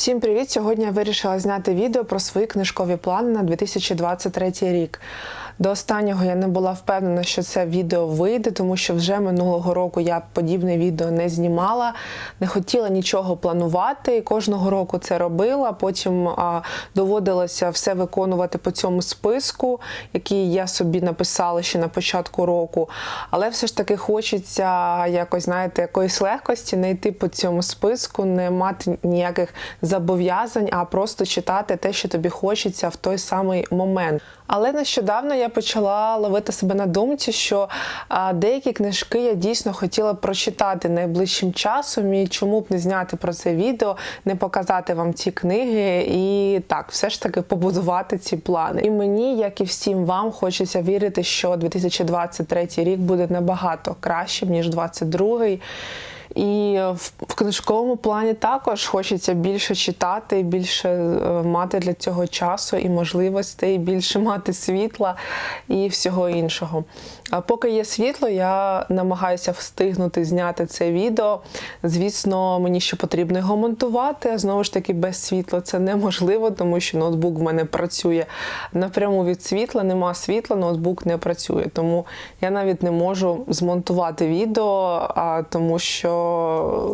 Всім привіт! Сьогодні я вирішила зняти відео про свої книжкові плани на 2023 рік. До останнього я не була впевнена, що це відео вийде, тому що вже минулого року я подібне відео не знімала, не хотіла нічого планувати. і Кожного року це робила. Потім а, доводилося все виконувати по цьому списку, який я собі написала ще на початку року. Але все ж таки хочеться якось, знаєте, якоїсь легкості не йти по цьому списку, не мати ніяких зобов'язань, а просто читати те, що тобі хочеться в той самий момент. Але нещодавно я почала ловити себе на думці, що деякі книжки я дійсно хотіла прочитати найближчим часом, і чому б не зняти про це відео, не показати вам ці книги і так, все ж таки побудувати ці плани. І мені, як і всім вам, хочеться вірити, що 2023 рік буде набагато кращим ніж 2022. І в, книжковому плані також хочеться більше читати, більше е, мати для цього часу і можливостей, більше мати світла і всього іншого. А поки є світло, я намагаюся встигнути зняти це відео. Звісно, мені ще потрібно його монтувати. Знову ж таки, без світла це неможливо, тому що ноутбук в мене працює напряму від світла, нема світла, ноутбук не працює. Тому я навіть не можу змонтувати відео, а, тому що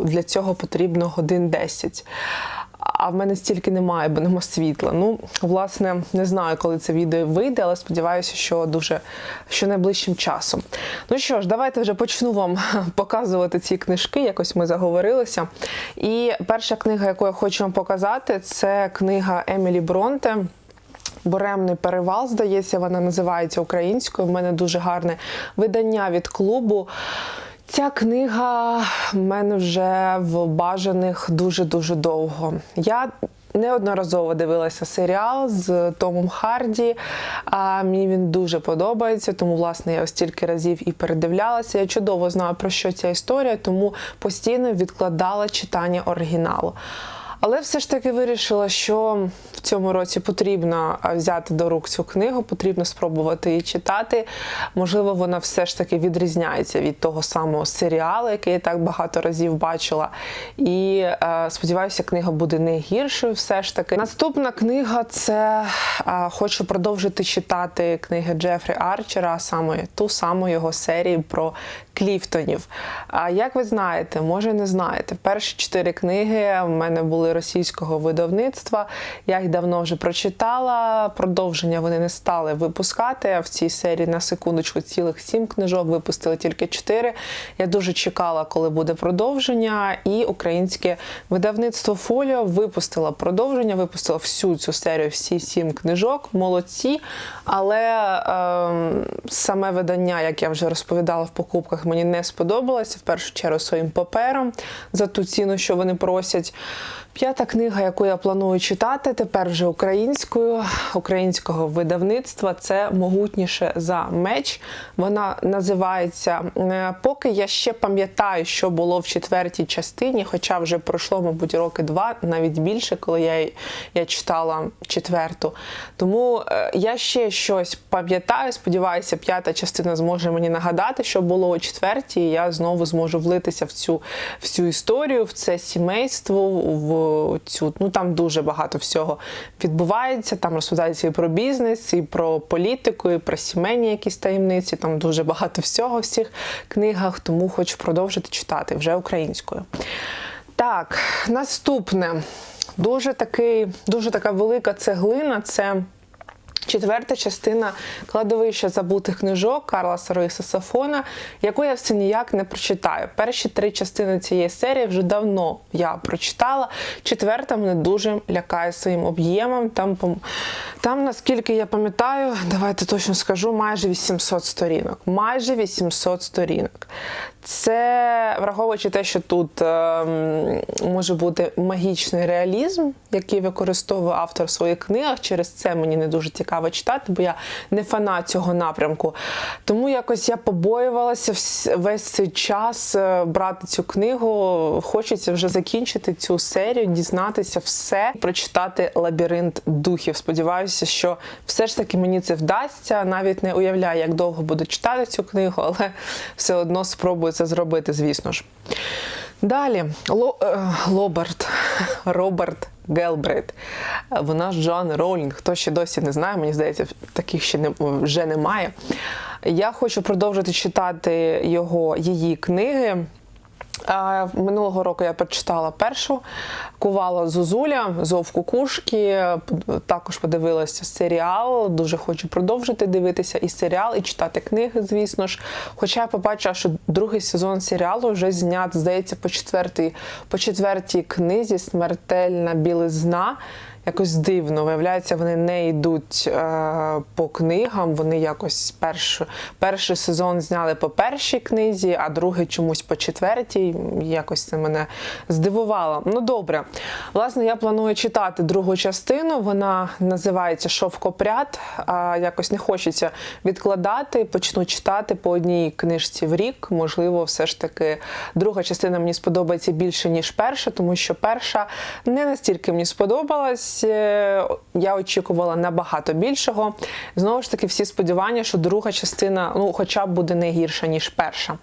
для цього потрібно годин 10. А в мене стільки немає, бо нема світла. Ну, власне, не знаю, коли це відео вийде, але сподіваюся, що дуже що найближчим часом. Ну що ж, давайте вже почну вам показувати ці книжки. Якось ми заговорилися. І перша книга, яку я хочу вам показати, це книга Емілі Бронте. Буремний перевал, здається, вона називається українською. У мене дуже гарне видання від клубу. Ця книга в мене вже в бажаних дуже-дуже довго. Я неодноразово дивилася серіал з Томом Харді. А мені він дуже подобається, тому, власне, я стільки разів і передивлялася. Я чудово знаю, про що ця історія, тому постійно відкладала читання оригіналу. Але все ж таки вирішила, що в цьому році потрібно взяти до рук цю книгу, потрібно спробувати її читати. Можливо, вона все ж таки відрізняється від того самого серіалу, який я так багато разів бачила. І е, сподіваюся, книга буде не гіршою. Все ж таки. Наступна книга це е, хочу продовжити читати книги Джефрі Арчера, саме ту саму його серію про Кліфтонів. А як ви знаєте, може не знаєте, перші чотири книги в мене були російського видавництва. Я їх давно вже прочитала. Продовження вони не стали випускати. В цій серії на секундочку цілих сім книжок випустили тільки чотири. Я дуже чекала, коли буде продовження. І українське видавництво Фоліо випустило продовження, випустило всю цю серію, всі сім книжок. Молодці. Але е, саме видання, як я вже розповідала в покупках, мені не сподобалося в першу чергу своїм папером за ту ціну, що вони просять. П'ята книга, яку я планую читати, тепер вже українською, українського видавництва, це могутніше за меч. Вона називається е, Поки я ще пам'ятаю, що було в четвертій частині, хоча вже пройшло, мабуть, роки два, навіть більше, коли я я читала четверту. Тому е, я ще щось пам'ятаю. Сподіваюся, п'ята частина зможе мені нагадати, що було у четвертій. і Я знову зможу влитися в цю, в цю історію, в це сімейство. в цю. Ну там дуже багато всього відбувається. Там розповідається і про бізнес, і про політику, і про сімейні якісь таємниці. Там дуже багато всього в цих книгах, тому хочу продовжити читати вже українською. Так, наступне. Дуже такий, дуже така велика цеглина це. Четверта частина кладовища забутих книжок Карла Саруїса Сафона, яку я все ніяк не прочитаю. Перші три частини цієї серії вже давно я прочитала. Четверта мене дуже лякає своїм об'ємом. Там, там, наскільки я пам'ятаю, давайте точно скажу, майже 800 сторінок. Майже 800 сторінок. Це враховуючи те, що тут е, може бути магічний реалізм, який використовує автор в своїх книгах. Через це мені не дуже цікаво читати, бо я не фанат цього напрямку. Тому якось я побоювалася весь цей час е, брати цю книгу. Хочеться вже закінчити цю серію, дізнатися все, прочитати лабіринт духів. Сподіваюся, що все ж таки мені це вдасться. Навіть не уявляю, як довго буду читати цю книгу, але все одно спробую це зробити, звісно ж. Далі Ло, е, Лоберт, Роберт Гелбрейт. Вона ж Джоан Роулінг. Хто ще досі не знає, мені здається, таких ще не, вже немає. Я хочу продовжити читати його, її книги. Минулого року я прочитала першу Кувала Зозуля, Зов Кукушки. Також подивилася серіал. Дуже хочу продовжити дивитися і серіал, і читати книги, звісно ж. Хоча я побачила, що другий сезон серіалу вже знят, здається, по четвертій, по четвертій книзі Смертельна білизна. Якось дивно, виявляється, вони не йдуть е, по книгам. Вони якось перш, перший сезон зняли по першій книзі, а другий чомусь по четвертій. Якось це мене здивувало. Ну добре, власне, я планую читати другу частину. Вона називається Шовкопряд. А якось не хочеться відкладати. Почну читати по одній книжці в рік. Можливо, все ж таки друга частина мені сподобається більше ніж перша, тому що перша не настільки мені сподобалась. Е, Я очікувала набагато більшого. Знову ж таки, всі сподівання, що друга частина, ну, хоча б буде не гірша, ніж перша.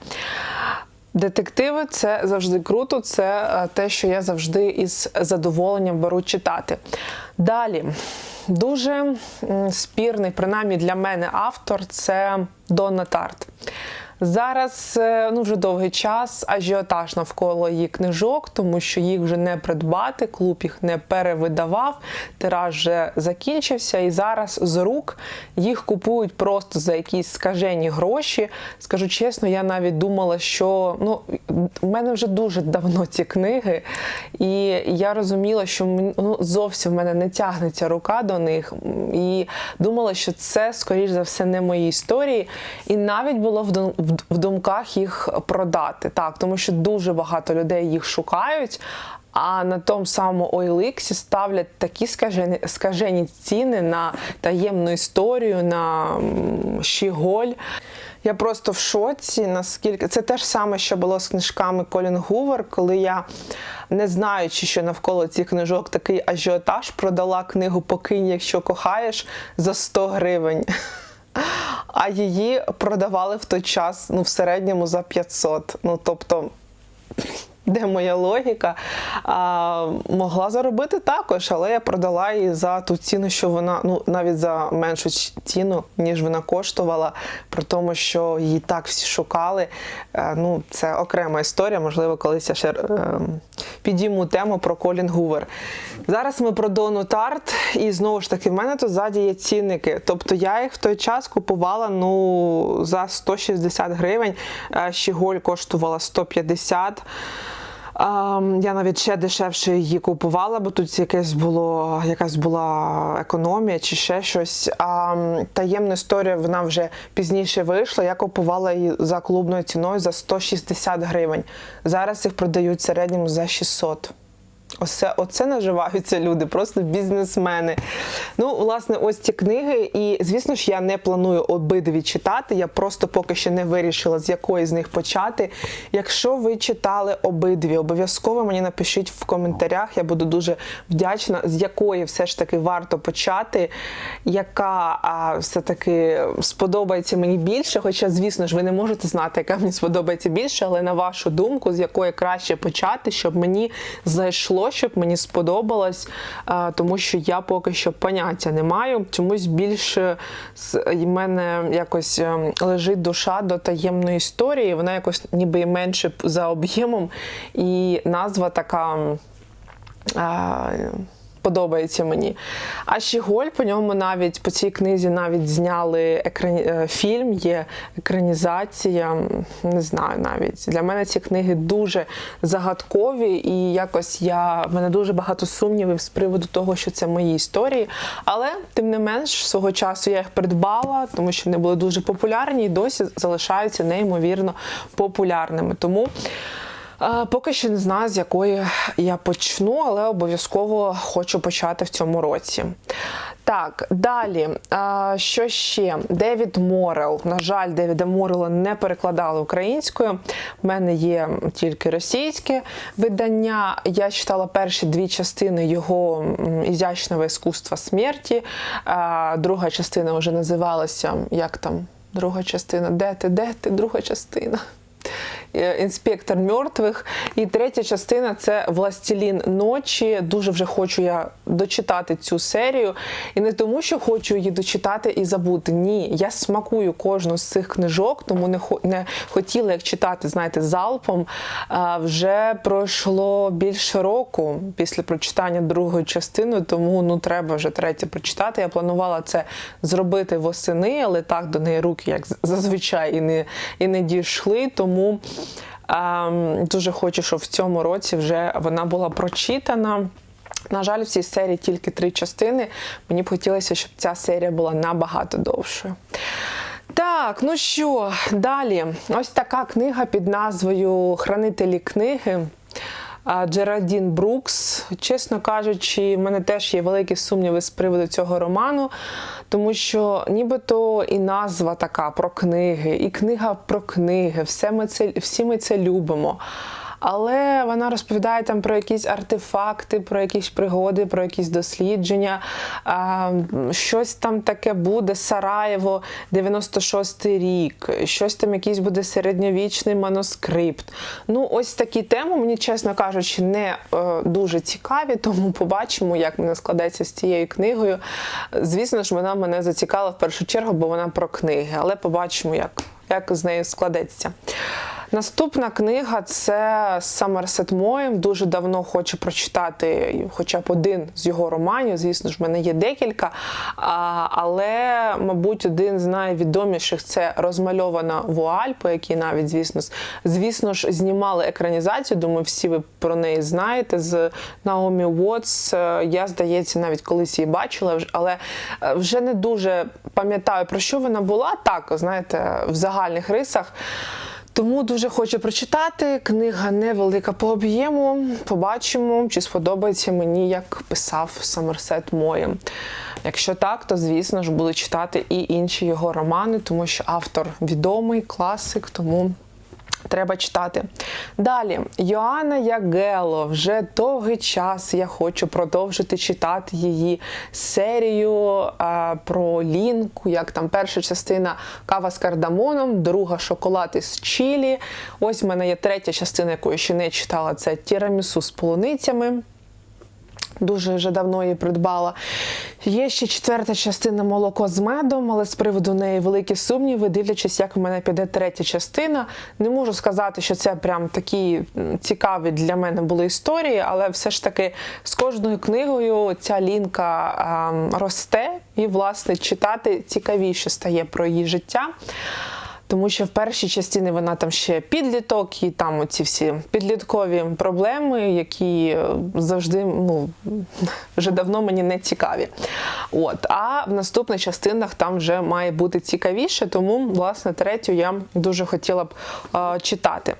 Детективи це завжди круто, це е, те, що я завжди із задоволенням беру читати. Далі, дуже спірний, принаймні для мене, автор це Донна Тарт. Зараз е, ну вже довгий час ажіотаж навколо її книжок, тому що їх вже не придбати, клуб їх не перевидавав, тираж вже закінчився, і зараз з рук їх купують просто за якісь скажені гроші. Скажу чесно, я навіть думала, що ну в мене вже дуже давно ці книги, і я розуміла, що ну, зовсім в мене не тягнеться рука до них. І думала, що це, скоріш за все, не мої історії. І навіть було в в- думках їх продати. Так, тому що дуже багато людей їх шукають. А на тому самому OLX ставлять такі скажені, скажені ціни на таємну історію, на щіголь. Я просто в шоці, наскільки це те ж саме, що було з книжками Колін Гувер, коли я, не знаючи, що навколо цих книжок такий ажіотаж, продала книгу Покинь, якщо кохаєш за 100 гривень. А її продавали в той час ну, в середньому за 500. Ну, тобто, де моя логіка? А, могла заробити також, але я продала її за ту ціну, що вона, ну навіть за меншу ціну, ніж вона коштувала, при тому, що її так всі шукали. Е, ну, це окрема історія. Можливо, колись я ще е, підійму тему про Колін Гувер. Зараз ми про Дону Тарт, і знову ж таки, в мене тут ззаді є цінники. Тобто я їх в той час купувала ну, за 160 гривень. Е, Щіголь коштувала 150. А, я навіть ще дешевше її купувала, бо тут якесь було, якась була економія чи ще щось. А таємна історія вона вже пізніше вийшла. Я купувала її за клубною ціною за 160 гривень. Зараз їх продають в середньому за 600. Оце, оце наживаються люди, просто бізнесмени. Ну, власне, ось ці книги. І, звісно ж, я не планую обидві читати. Я просто поки що не вирішила, з якої з них почати. Якщо ви читали обидві, обов'язково мені напишіть в коментарях. Я буду дуже вдячна, з якої все ж таки варто почати, яка а, все-таки сподобається мені більше. Хоча, звісно ж, ви не можете знати, яка мені сподобається більше, але на вашу думку, з якої краще почати, щоб мені зайшло, щоб мені сподобалось, тому що я поки що поняття не маю. Чомусь більше в мене якось ем, лежить душа до таємної історії. Вона якось ніби і менше за об'ємом, і назва така. Подобається мені. А Щіголь по ньому навіть по цій книзі навіть зняли екрані... е, фільм, є екранізація. Не знаю навіть. Для мене ці книги дуже загадкові, і якось я в мене дуже багато сумнівів з приводу того, що це мої історії. Але тим не менш, свого часу я їх придбала, тому що вони були дуже популярні і досі залишаються неймовірно популярними. Тому. Поки що не знаю, з якої я почну, але обов'язково хочу почати в цьому році. Так, далі, що ще? Девід Морел. На жаль, Девіда Морела не перекладали українською. В мене є тільки російське видання. Я читала перші дві частини його м, ізящного іскусства смерті. Друга частина вже називалася як там? Друга частина. Де ти? Де ти? Друга частина. Е, інспектор мертвих. І третя частина це Властелін ночі. Дуже вже хочу я дочитати цю серію. І не тому, що хочу її дочитати і забути. Ні, я смакую кожну з цих книжок, тому не не хотіла як читати, знаєте, залпом. А, вже пройшло більше року після прочитання другої частини, тому ну треба вже третє прочитати. Я планувала це зробити восени, але так до неї руки, як зазвичай, і не, і не дійшли. Тому дуже хочу, щоб в цьому році вже вона була прочитана. На жаль, в цій серії тільки три частини. Мені б хотілося, щоб ця серія була набагато довшою. Так, ну що, далі. Ось така книга під назвою Хранителі книги. А, Джеральдін Брукс. Чесно кажучи, в мене теж є великі сумніви з приводу цього роману, тому що нібито і назва така про книги, і книга про книги. Все ми це, всі ми це любимо. Але вона розповідає там про якісь артефакти, про якісь пригоди, про якісь дослідження. А, щось там таке буде Сараєво, 96-й рік, щось там якийсь буде середньовічний манускрипт. Ну, ось такі теми, мені, чесно кажучи, не е, дуже цікаві, тому побачимо, як мене складеться з цією книгою. Звісно ж, вона мене зацікавила в першу чергу, бо вона про книги, але побачимо, як, як з нею складеться. Наступна книга це Самерсет Моєм. Дуже давно хочу прочитати хоча б один з його романів. Звісно ж, в мене є декілька. Але, мабуть, один з найвідоміших це розмальована вуаль, по якій навіть, звісно, звісно ж, знімали екранізацію. Думаю, всі ви про неї знаєте. З Наомі Уотс. Я, здається, навіть колись її бачила, але е, вже не дуже пам'ятаю, про що вона була. Так, знаєте, в загальних рисах. Тому дуже хочу прочитати. Книга невелика по об'єму. Побачимо, чи сподобається мені, як писав Самерсет Моєм. Якщо так, то звісно ж буду читати і інші його романи, тому що автор відомий, класик, тому. Треба читати. Далі, Йоанна Ягело. Вже довгий час я хочу продовжити читати її серію е, про лінку, як там перша частина кава з кардамоном, друга шоколад із чілі. Ось в мене є третя частина, яку я ще не читала. Це тірамісу з полуницями. Дуже вже давно її придбала. Є ще четверта частина молоко з медом, але з приводу неї великі сумніви, дивлячись, як в мене піде третя частина. Не можу сказати, що це прям такі цікаві для мене були історії, але все ж таки з кожною книгою ця лінка а, росте і, власне, читати цікавіше стає про її життя. Тому що в першій частині вона там ще підліток, і там оці всі підліткові проблеми, які е, завжди ну, вже давно мені не цікаві. От. А в наступних частинах там вже має бути цікавіше, тому, власне, третю я дуже хотіла б е, читати.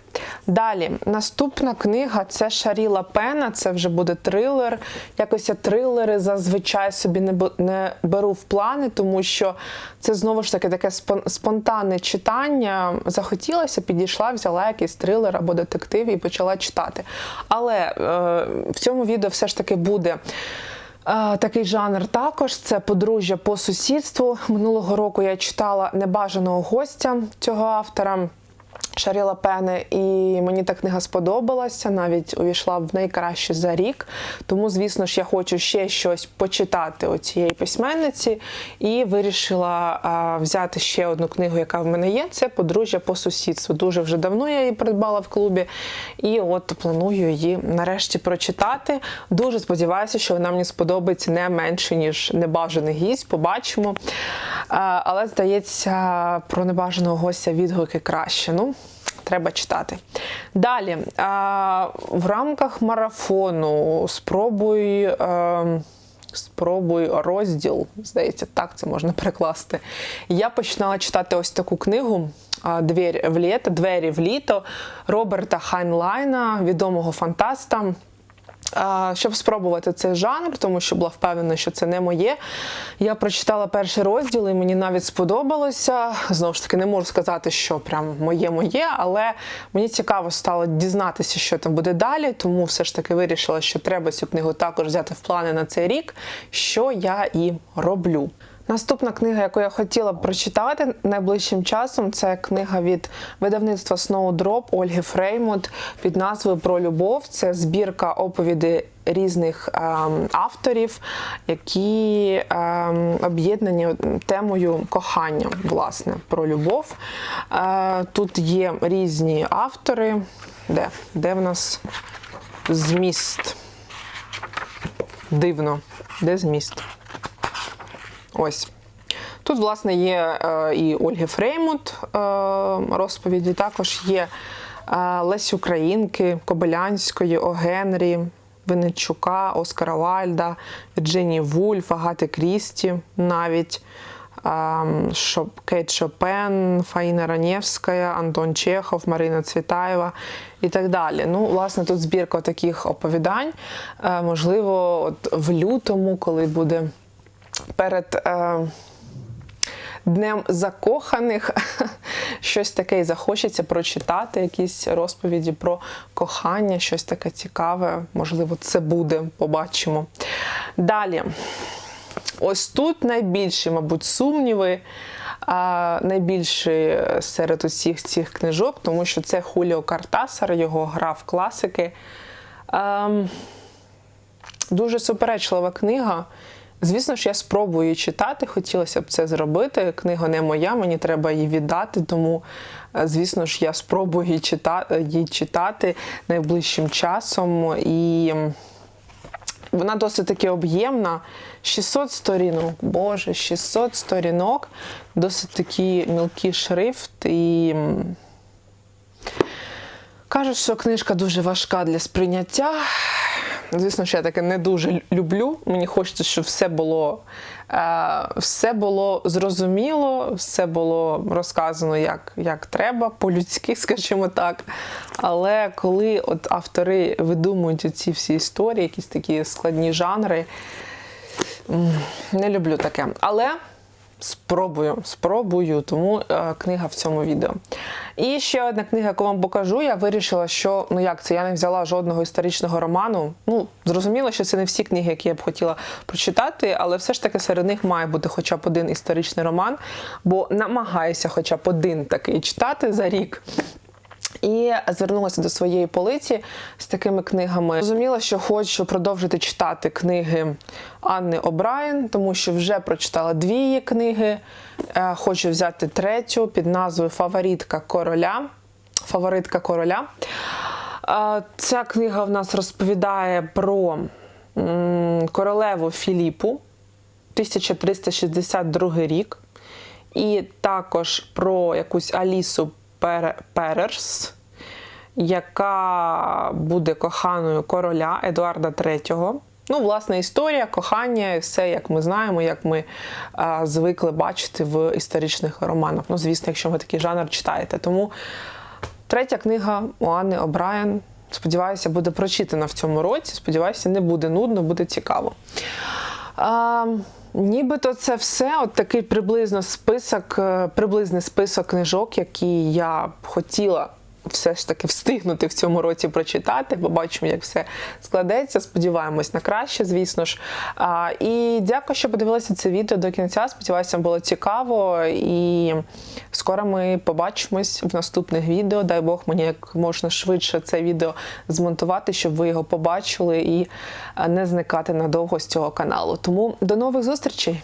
Далі, наступна книга це Шаріла Пена, це вже буде трилер. Якось я трилери зазвичай собі не беру в плани, тому що це знову ж таки таке спонтанне читання. Захотілося, підійшла, взяла якийсь трилер або детектив і почала читати. Але е, в цьому відео все ж таки буде. Е, Такий жанр також це подружжя по сусідству. Минулого року я читала небажаного гостя цього автора. Шаріла Пене, і мені та книга сподобалася, навіть увійшла в найкраще за рік. Тому, звісно ж, я хочу ще щось почитати у цієї письменниці, і вирішила а, взяти ще одну книгу, яка в мене є. Це подружжя по сусідству. Дуже вже давно я її придбала в клубі, і от планую її нарешті прочитати. Дуже сподіваюся, що вона мені сподобається не менше ніж небажаний гість. Побачимо. А, але здається, про небажаного гостя відгуки краще. Ну, треба читати. Далі, в рамках марафону спробуй. Спробуй розділ, здається, так це можна перекласти. Я починала читати ось таку книгу «Двері в літо, Двері в літо Роберта Хайнлайна, відомого фантаста. Щоб спробувати цей жанр, тому що була впевнена, що це не моє. Я прочитала перший розділ, і мені навіть сподобалося. Знову ж таки, не можу сказати, що прям моє-моє, але мені цікаво стало дізнатися, що там буде далі. Тому все ж таки вирішила, що треба цю книгу також взяти в плани на цей рік, що я і роблю. Наступна книга, яку я хотіла б прочитати найближчим часом, це книга від видавництва Snowdrop Ольги Фреймут під назвою Про любов. Це збірка оповідей різних ем, авторів, які ем, об'єднані темою кохання, власне, про любов. Е, тут є різні автори. Де? Де в нас зміст? Дивно. Де зміст? Ось. Тут, власне, є е, і Ольги Фреймут е, розповіді, також є е, Лесі Українки, Кобилянської, О Генрі, Винничука, Оскара Вальда, Вірджинії Вульф, Агати Крісті навіть. Кейт Шопен, Фаїна Ранєвська, Антон Чехов, Марина Цвітаєва і так далі. Ну, власне, тут збірка таких оповідань. Можливо, от в лютому, коли буде перед е, Днем закоханих щось таке і захочеться прочитати, якісь розповіді про кохання, щось таке цікаве. Можливо, це буде, побачимо. Далі. Ось тут найбільші, мабуть, сумніви, а, найбільші серед усіх цих книжок, тому що це Хуліо Картасар, його гра в класики. Ем, Дуже суперечлива книга. Звісно ж, я спробую читати, хотілося б це зробити. Книга не моя, мені треба її віддати, тому, е, звісно ж, я спробую її читати, її читати найближчим часом. І вона досить таки об'ємна. 600 сторінок, боже, 600 сторінок, досить такий мілкий шрифт. І кажуть, що книжка дуже важка для сприйняття. Звісно, що я таке не дуже люблю. Мені хочеться, щоб все було, е, все було зрозуміло, все було розказано як, як треба, по-людськи, скажімо так. Але коли от автори видумують ці всі історії, якісь такі складні жанри, не люблю таке. Але спробую, спробую, тому е, книга в цьому відео. І ще одна книга, яку вам покажу. Я вирішила, що ну як це, я не взяла жодного історичного роману. Ну, зрозуміло, що це не всі книги, які я б хотіла прочитати, але все ж таки серед них має бути хоча б один історичний роман, бо намагаюся хоча б один такий читати за рік. І звернулася до своєї полиці з такими книгами. Розуміла, що хочу продовжити читати книги Анни О'Брайен, тому що вже прочитала дві її книги. Е, Хочу взяти третю під назвою Фаворитка короля. Фаворитка короля. Е, Ця книга в нас розповідає про королеву Філіпу 1362 рік. І також про якусь Алісу Перерс, яка буде коханою короля Едуарда III. Ну, власне, історія, кохання, все як ми знаємо, як ми а, звикли бачити в історичних романах. Ну, звісно, якщо ви такий жанр читаєте. Тому третя книга у Анни О'Брайен, сподіваюся, буде прочитана в цьому році. Сподіваюся, не буде нудно, буде цікаво. А, нібито це все, от такий приблизно список, е, приблизний список книжок, які я б хотіла все ж таки встигнути в цьому році прочитати. Побачимо, як все складеться. Сподіваємось на краще, звісно ж. А, і дякую, що подивилися це відео до кінця. Сподіваюся, було цікаво. І скоро ми побачимось в наступних відео. Дай Бог мені як можна швидше це відео змонтувати, щоб ви його побачили і не зникати надовго з цього каналу. Тому до нових зустрічей!